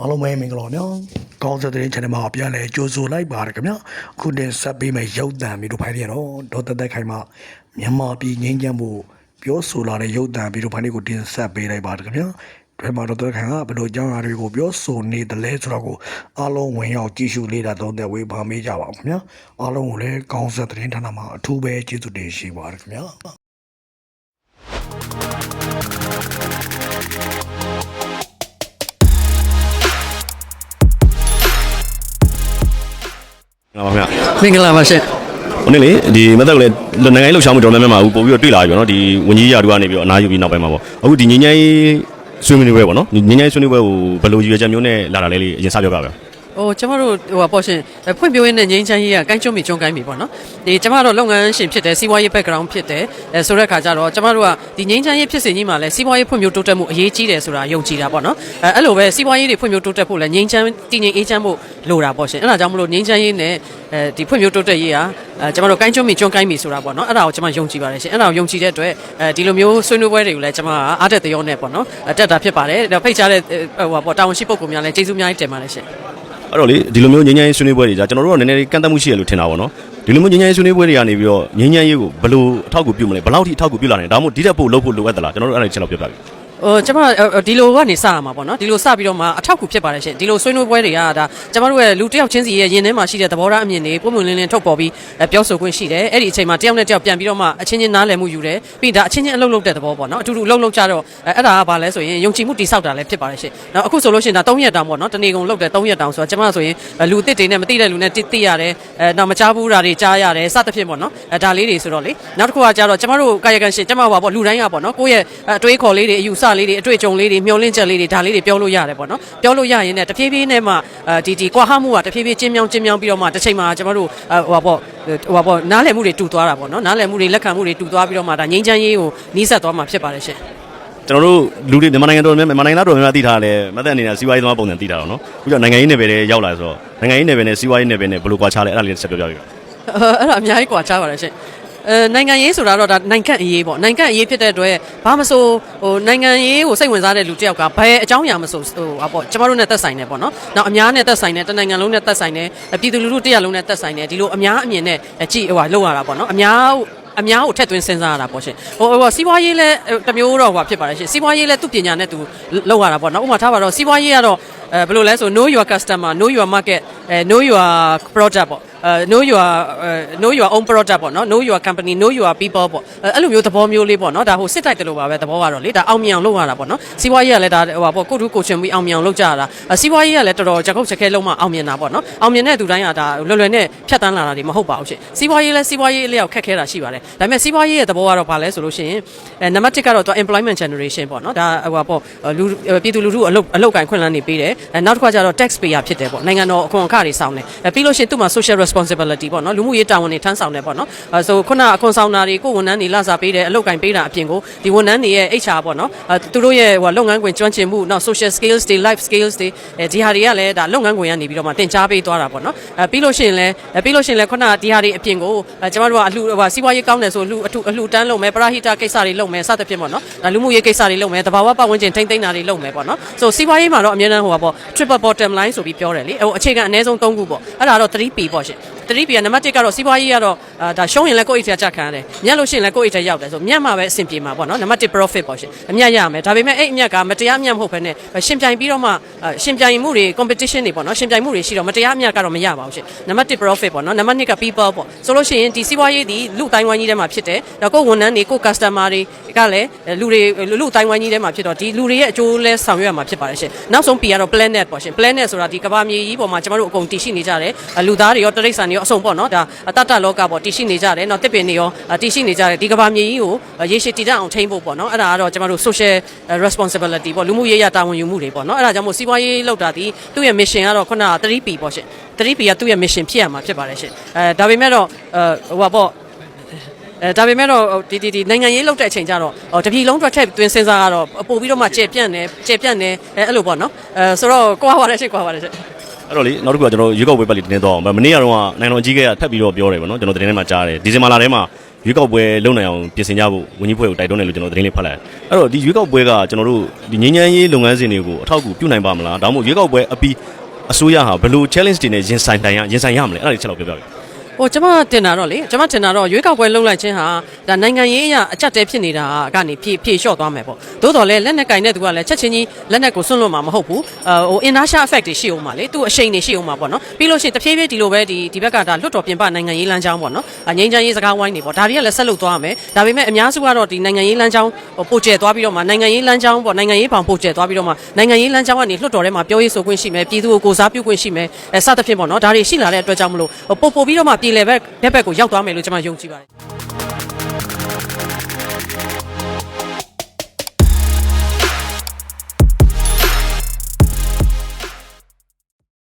အားလုံးပဲမင်္ဂလာပါဗျာကောင်းစတဲ့ channel မှာပြန်လဲကြိုဆိုလိုက်ပါရခင်ဗျာအခုတင်ဆက်ပေးမယ့်ရုပ်သံဗီဒီယိုဖိုင်တွေကတော့ဒေါ်သက်သက်ခိုင်မှမြန်မာပြည်ငင်းချမ်းဖို့ပြောဆိုလာတဲ့ရုပ်သံဗီဒီယိုဖိုင်တွေကိုတင်ဆက်ပေးလိုက်ပါရခင်ဗျာဒီမှာဒေါ်သက်သက်ခိုင်ကဘယ်လိုအကြောင်းအရာတွေကိုပြောဆိုနေတယ်လဲဆိုတော့ကိုအားလုံးဝင်ရောက်ကြည့်ရှုလေ့လာသုံးသပ်ဝေဖန်ပေးကြပါဦးခင်ဗျာအားလုံးကိုလည်းကောင်းစတဲ့ဌာနမှာအထူးပဲကျေးဇူးတင်ရှိပါရခင်ဗျာ င်္ဂလာပါခင်ဗျမင်္ဂလာပါရှင်ဟိုနေ့လေဒီမသက်ကလည်းနိုင်ငံရေးလှုပ်ရှားမှုတော်တော်များများမှာပို့ပြီးတော့တွေ့လာပြီပေါ့နော်ဒီဝန်ကြီးရာတို့ကနေပြီးတော့အနားယူပြီးနောက်ပိုင်းမှာပေါ့အခုဒီညီညာရေးဆွေးနွေးပွဲပေါ့နော်ညီညာရေးဆွေးနွေးပွဲကိုဘယ်လိုရည်ရွယ်ချက်မျိုးနဲ့လာတာလဲလေးအရင်စပြောပြပါဗျာ ဟိုကျမတို့ဟိုပါပေါ့ရှင်ဖွင့်ပြရင်းနဲ့ငိမ့်ချမ်းရေးကကိုင်းကျွန်းမီကျွန်းကိုင်းမီပေါ့နော်ဒီကျမတို့လုပ်ငန်းရှင်ဖြစ်တယ်စီးပွားရေး background ဖြစ်တယ်အဲဆိုတဲ့အခါကျတော့ကျမတို့ကဒီငိမ့်ချမ်းရေးဖြစ်စဉ်ကြီးမှာလဲစီးပွားရေးဖွံ့ဖြိုးတိုးတက်မှုအရေးကြီးတယ်ဆိုတာယုံကြည်တာပေါ့နော်အဲအဲ့လိုပဲစီးပွားရေးတွေဖွံ့ဖြိုးတိုးတက်ဖို့လဲငိမ့်ချမ်းတည်ငြိမ်အေးချမ်းဖို့လိုတာပေါ့ရှင်အဲ့ဒါကြောင့်မလို့ငိမ့်ချမ်းရေးနဲ့အဲဒီဖွံ့ဖြိုးတိုးတက်ရေးကအဲကျမတို့ကိုင်းကျွန်းမီကျွန်းကိုင်းမီဆိုတာပေါ့နော်အဲ့ဒါကိုကျမယုံကြည်ပါတယ်ရှင်အဲ့ဒါကိုယုံကြည်တဲ့အတွက်အဲဒီလိုမျိုးဆွေးနွေးပွဲတွေကိုလည်းကျမကအားတက်သရောနဲ့ပေါ့နော်တက်တာဖြစ်ပါတယ်ဒါဖိတ်ကြားတဲ့ဟိုပါပေါ့တာဝန်ရှိပုဂ္ဂိုလ်များလည်းကျေးဇူးအများကြီးတင်ပါတယ်ရှင် အဲ့တော့လေဒီလိုမျိုးငញ្ញိုင်းဆွေးနွေးပွဲတွေじゃကျွန်တော်တို့ကနည်းနည်းလေးကန့်သတ်မှုရှိရလို့ထင်တာပေါ့နော်ဒီလိုမျိုးငញ្ញိုင်းဆွေးနွေးပွဲတွေကနေပြီးတော့ငញ្ញိုင်းရေးကိုဘယ်လိုအထောက်အကူပြုမလဲဘယ်လောက်ထိအထောက်အကူပြုလာနိုင်ဒါမှမဟုတ်ဒီတက်ဖို့လုပ်ဖို့လိုအပ်သလားကျွန်တော်တို့အဲ့ဒါချက်တော့ပြောပြပြီ ဟိုကျမဒီလိုကနေစရမှာပေါ့နော်ဒီလိုစပြီးတော့မှအထောက်အကူဖြစ်ပါတယ်ရှင်ဒီလိုဆွေးနွေးပွဲတွေကဒါကျမတို့ရဲ့လူတစ်ယောက်ချင်းစီရဲ့ရင်ထဲမှာရှိတဲ့သဘောထားအမြင်တွေပုံမှန်လင်းလင်းထုတ်ပေါ်ပြီးပြောဆိုခွင့်ရှိတယ်အဲ့ဒီအချိန်မှာတစ်ယောက်နဲ့တစ်ယောက်ပြန်ပြီးတော့မှအချင်းချင်းနားလည်မှုယူတယ်ပြီးဒါအချင်းချင်းအလုပ်လုပ်တဲ့သဘောပေါ့နော်အတူတူအလုပ်လုပ်ကြတော့အဲ့ဒါကဘာလဲဆိုရင်ယုံကြည်မှုတိဆောက်တာလည်းဖြစ်ပါတယ်ရှင်နောက်အခုဆိုလို့ရှိရင်ဒါ3ရက်တောင်ပေါ့နော်တနေ့ကုန်လုပ်တယ်3ရက်တောင်ဆိုတော့ကျမဆိုရင်လူတစ်တွေနဲ့မသိတဲ့လူနဲ့တိတိရတယ်အဲနောက်မချဘူးတာတွေကြားရတယ်စသဖြင့်ပေါ့နော်အဲဒါလေးတွေဆိုတော့လေနောက်တစ်ခုကကြတော့ကျမတို့ကာယကံရှင်ကျမပါပေါ့လူတိုင်းကပေါ့နော်ကိုယ့်ရဲ့အတွေးခေါ်လေးတွေအယူဆစာလေးတွေအတွေ့အကြုံလေးတွေမျှော်လင့်ချက်လေးတွေဒါလေးတွေပြောလို့ရတယ်ပေါ့နော်ပြောလို့ရရင်လည်းတဖြည်းဖြည်းနဲ့မှဒီဒီကွာဟမှုကတဖြည်းဖြည်းကျင်းမြောင်းကျင်းမြောင်းပြီးတော့မှတစ်ချိန်မှာကျွန်တော်တို့ဟိုပါပေါ့ဟိုပါပေါ့နားလည်မှုတွေတူသွားတာပေါ့နော်နားလည်မှုတွေလက်ခံမှုတွေတူသွားပြီးတော့မှဒါငြိမ်းချမ်းရေးကိုနှီးဆက်သွားမှာဖြစ်ပါတယ်ရှင်ကျွန်တော်တို့လူတွေမြန်မာနိုင်ငံတော်မြန်မာနိုင်ငံတော်များသိထားတယ်မသက်အနေနဲ့စီးပွားရေးသမားပုံစံသိထားတော့နော်အခုကျနိုင်ငံရေးနယ်ပယ်တွေရောက်လာဆိုတော့နိုင်ငံရေးနယ်ပယ်နဲ့စီးပွားရေးနယ်ပယ်နဲ့ဘယ်လိုကွာခြားလဲအဲ့ဒါလေးဆက်ပြောပြပေးပါအဲ့ဒါအများကြီးကွာခြားပါတယ်ရှင် အဲနိုင်ငံရေးဆိုတာတော့ဒါနိုင်ငံအရေးပေါ့နိုင်ငံအရေးဖြစ်တဲ့အတွက်ဘာမဆိုဟိုနိုင်ငံရေးကိုစိတ်ဝင်စားတဲ့လူတစ်ယောက်ကဘယ်အကြောင်းအရာမဆိုဟိုဟာပေါ့ကျမတို့နဲ့သက်ဆိုင်တယ်ပေါ့နော်။နောက်အများနဲ့သက်ဆိုင်တယ်တနိုင်ငံလုံးနဲ့သက်ဆိုင်တယ်ပြည်သူလူထုတစ်ရပ်လုံးနဲ့သက်ဆိုင်တယ်ဒီလိုအများအမြင်နဲ့ကြည့်ဟိုဟာလောက်ရတာပေါ့နော်။အများအများကိုထက်သွင်းစဉ်းစားရတာပေါ့ရှင်ဟိုဟိုစီးပွားရေးလဲတမျိုးတော့ဟိုဖြစ်ပါတယ်ရှင်စီးပွားရေးလဲသူ့ပညာနဲ့သူလောက်ရတာပေါ့နော်ဥပမာထားပါတော့စီးပွားရေးကတော့အဲဘယ်လိုလဲဆို know your customer know your market အဲ know your product ပေါ့အဲ know your know your own product ပေါ့နော် know your company know your people ပေါ့အဲ့လိုမျိုးသဘောမျိုးလေးပေါ့နော်ဒါဟိုစစ်တိုက်တယ်လို့ပါပဲသဘောကတော့လေဒါအောင်မြင်အောင်လုပ်ရတာပေါ့နော်စီးပွားရေးကလည်းဒါဟိုပါပေါ့ကိုတူးကိုချင်ပြီးအောင်မြင်အောင်လုပ်ကြရတာစီးပွားရေးကလည်းတော်တော်ကြက်ခုတ်ချက်ခဲလုံးမှအောင်မြင်တာပေါ့နော်အောင်မြင်တဲ့သူတိုင်းကဒါလွယ်လွယ်နဲ့ဖြတ်တန်းလာတာတွေမဟုတ်ပါဘူးရှင်စီးပွားရေးလည်းစီးပွားရေးအလျောက်ခက်ခဲတာရှိပါတယ်ဒါပေမဲ့စီးပွားရေးရဲ့သဘောကတော့ဘာလဲဆိုလို့ရှိရင်အဲနံပါတ်1ကတော့ employment generation ပေါ့နော်ဒါဟိုပါပေါ့လူပြည်သူလူထုအလုပ်အလုပ်ကိုင်ခွင့်လန်းနေပေးတယ်အဲနောက်တစ်ခါကျတော့ tax payer ဖြစ်တယ်ပေါ့နိုင်ငံတော်အခွန်အခတွေဆောင်တယ်အဲပြီးလို့ရှိရင်သူ့မှာ social responsibility ပေါ့နော်လူမှုရေးတာဝန်တွေထမ်းဆောင်တယ်ပေါ့နော်အဲဆိုခုနအခွန်ဆောင်တာတွေကိုဝန်ထမ်းတွေလစာပေးတယ်အလုပ်ကိုင်ပေးတာအပြင်ကိုဒီဝန်ထမ်းတွေရဲ့ HR ပေါ့နော်အဲသူတို့ရဲ့ဟိုလုပ်ငန်းခွင်ကျွမ်းကျင်မှုနောက် social skills တွေ life skills တွေအဲဒီဟာတွေကလည်းဒါလုပ်ငန်းခွင်ကနေပြီးတော့မှသင်ကြားပေးသွားတာပေါ့နော်အဲပြီးလို့ရှိရင်လည်းပြီးလို့ရှိရင်လည်းခုနဒီဟာတွေအပြင်ကိုကျမတို့ကအလှဟိုစီးပွားရေးကောင်းတယ်ဆိုလှအထူအလှတန်းလုပ်မယ်ပရဟိတကိစ္စတွေလုပ်မယ်စသဖြင့်ပေါ့နော်ဒါလူမှုရေးကိစ္စတွေလုပ်မယ်တဘာဝပတ်ဝန်းကျင်ထိမ့်သိမ်းတာတွေလုပ်မယ်ပေါ့နော်ဆိုစီးပွားရေးမှာတော့အများအားဟိုပါပေါ့ triple bottom line ဆိုပြီးပြောတယ်လေဟိုအခြေခံအနည်းဆုံး၃ခုပေါ့အဲ့ဒါတော့ 3P ပေါ့ရှင် 3P ကနံပါတ်1ကတော့စီးပွားရေးကတော့ဒါရှုံးရင်လည်းကိုယ့်အိတ်ထဲကြခံရတယ်မြတ်လို့ရှိရင်လည်းကိုယ့်အိတ်ထဲရောက်တယ်ဆိုမြတ်မှာပဲအဆင်ပြေမှာပေါ့နော်နံပါတ်1 profit ပေါ့ရှင်အမြတ်ရမယ်ဒါပေမဲ့အဲ့အမြတ်ကမတရားအမြတ်မဟုတ်ဘဲနဲ့ရှင်ပြိုင်ပြီးတော့မှရှင်ပြိုင်မှုတွေ competition တွေပေါ့နော်ရှင်ပြိုင်မှုတွေရှိတော့မတရားအမြတ်ကတော့မရပါဘူးရှင်နံပါတ်1 profit ပေါ့နော်နံပါတ်2က people ပေါ့ဆိုလို့ရှိရင်ဒီစီးပွားရေးဒီလူတိုင်းဝိုင်းကြီးထဲမှာဖြစ်တယ်တော့ကိုယ်ဝန်ထမ်းတွေကိုယ် customer တွေ ကလည်းလူတွေလူတိုင်းဝိုင်းကြီးထဲမှာဖြစ်တော့ဒီလူတွေရဲ့အကျိုးလဲဆောင်ရွက်ရမှာဖြစ်ပါတယ်ရှင်နောက်ဆုံး P ကတော့ planet ပေါ့ရှင် planet ဆိုတာဒီကမ္ဘာမြေကြီးပေါ်မှာကျမတို့အကုန်တည်ရှိနေကြတယ်လူသားတွေရောတိရစ္ဆာန်တွေရောအစုံပေါ့နော်ဒါတတလောကပေါ့တည်ရှိနေကြတယ်နော်တစ်ပင်တွေရောတည်ရှိနေကြတယ်ဒီကမ္ဘာမြေကြီးကိုရေရှည်တည်တတ်အောင်ထိန်းဖို့ပေါ့နော်အဲ့ဒါကတော့ကျမတို့ social responsibility ပေါ့လူမှုရေးရတာဝန်ယူမှုတွေပေါ့နော်အဲ့ဒါကြောင့်မို့စီးပွားရေးလောက်တာဒီသူ့ရဲ့ mission ကတော့ခုနက 3P ပေါ့ရှင် 3P ကသူ့ရဲ့ mission ဖြစ်ရမှာဖြစ်ပါတယ်ရှင်အဲဒါပေမဲ့တော့ဟိုပါပေါ့ အဲဒါပေမဲ့တော့ဒီဒီဒီနိုင်ငံရေးလောက်တဲ့အချိန်ကျတော့တပြည်လုံးအတွက်ထည့်သွင်းစဉ်းစားကတော့ပို့ပြီးတော့မှကျေပြန့်တယ်ကျေပြန့်တယ်အဲအဲ့လိုပေါ့နော်အဲဆိုတော့ကွာပါတယ်ရှင်ကွာပါတယ်ရှင်အဲ့တော့လေနောက်တစ်ခုကကျွန်တော်ရွေးကောက်ပွဲပတ်လေးတင်းတော့အောင်မနေ့ကတော့နိုင်ငံတော်အကြီးကထပ်ပြီးတော့ပြောတယ်ဗောနော်ကျွန်တော်တင်းထဲမှာကြားတယ်ဒီဇင်ဘာလထဲမှာရွေးကောက်ပွဲလုပ်နိုင်အောင်ပြင်ဆင်ကြဖို့ဝန်ကြီးဖွဲ့ကိုတိုက်တွန်းတယ်လို့ကျွန်တော်သတင်းလေးဖတ်လိုက်တယ်အဲ့တော့ဒီရွေးကောက်ပွဲကကျွန်တော်တို့ဒီငြိမ်းချမ်းရေးလုပ်ငန်းစဉ်တွေကိုအထောက်အကူပြုနိုင်ပါမလားဒါမှမဟုတ်ရွေးကောက်ပွဲအပြီးအစိုးရဟာဘယ်လို challenge တွေနဲ့ရင်ဆိုင်တိုင်ရရင်ဆိုင်ရမလဲအဲ့ဒါလေးချက်တော့ပြောပြပါ ဟိုကျွန်မတင်တာတော့လေကျွန်မတင်တာတော့ရွေးကောက်ပွဲလှုပ်လိုက်ခြင်းဟာဒါနိုင်ငံရေးအရအကြက်တဲဖြစ်နေတာကနေဖြည့်ဖြည့်လျှော့သွားမယ်ပေါ့သို့တော်လည်းလက်နက်ကင်တဲ့သူကလည်းချက်ချင်းကြီးလက်နက်ကိုဆွန့်လွတ်မှာမဟုတ်ဘူးအဲဟို inertia effect တွေရှိအောင်ပါလေသူအရှိန်တွေရှိအောင်ပါပေါ့နော်ပြီးလို့ရှိရင်တဖြည်းဖြည်းဒီလိုပဲဒီဒီဘက်ကဒါလွတ်တော်ပြင်ပနိုင်ငံရေးလမ်းကြောင်းပေါ့နော်အငိမ့်ချမ်းရေးစကားဝိုင်းတွေပေါ့ဒါတွေကလည်းဆက်လုပ်သွားရမယ်ဒါပေမဲ့အများစုကတော့ဒီနိုင်ငံရေးလမ်းကြောင်းဟိုပိုကျဲသွားပြီးတော့မှနိုင်ငံရေးလမ်းကြောင်းပေါ့နိုင်ငံရေးဘောင်ပိုကျဲသွားပြီးတော့မှနိုင်ငံရေးလမ်းကြောင်းကနေလွတ်တော်ထဲမှာပြောရေးဆိုခွင့်ရှိမယ်ပြည်သူကိုကိုစားပြုခွင့်ရှိမယ်အဲစသဖြင့်ပေါ့နော်ဒါတွေရှိလာတဲ့အတွက်ကြောင့်မလို့ဟိုပို့ပို့ပြီးတော့မှပြည်လည်ဘက်ဘက်ဘက်ကိုရောက်သွားမယ်လို့ကျွန်မယုံကြည်ပါတယ်